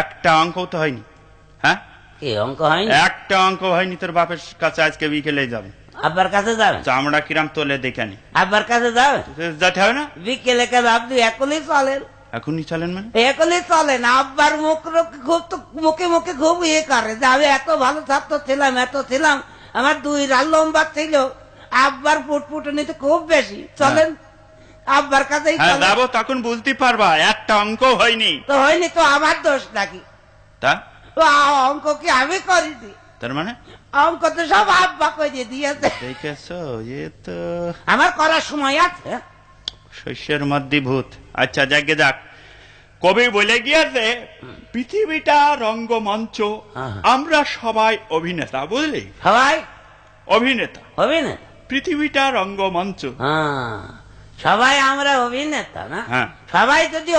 একটা অঙ্ক তো হয়নি। হ্যাঁ? কি অঙ্ক হয়নি? একটা অঙ্ক হয়নি তোর বাপের কাছে আজকে বিকেলে যাবে। আব্বার কাছে যাবেন চামড়া কিরাম তোলে দেখে নি আব্বার কাছে যাবেন যেতে হবে না? বিকেলে কেন? আপনি এখনই চলেন। এখনই চলেন মানে? এখনই চলেন। আব্বার মুখ খুব তো মুখে মুখে খুব ইয়ে করে যে আমি এত ভালো ছাত্র ছিলাম এত ছিলাম। আমার দুই রাল লম্বা ছিল। আব্বার ফুটফুটনিতে খুব বেশি। চলেন। আব্বার কাছেই হ্যাঁ যাব তখন বুঝতে পারবা একটা অঙ্ক হয়নি। তো হয়নি তো আমার দোষ নাকি? তা? অঙ্ক কি আমি করেছি তার মানে? অঙ্ক তো সব আব্বা করে দিয়েছে। দেখেছ এ তো আমার করার সময় আছে। শস্যের মধ্যে ভূত আচ্ছা যাকে যাক। কবি বলে গিয়েছে পৃথিবীটা রঙ্গমঞ্চ হ্যাঁ। আমরা সবাই অভিনেতা বুঝলি? সবাই? অভিনেতা। না পৃথিবীটা রঙ্গমঞ্চ। হ্যাঁ। সবাই আমরা অভিনেতা না হ্যাঁ। সবাই যদি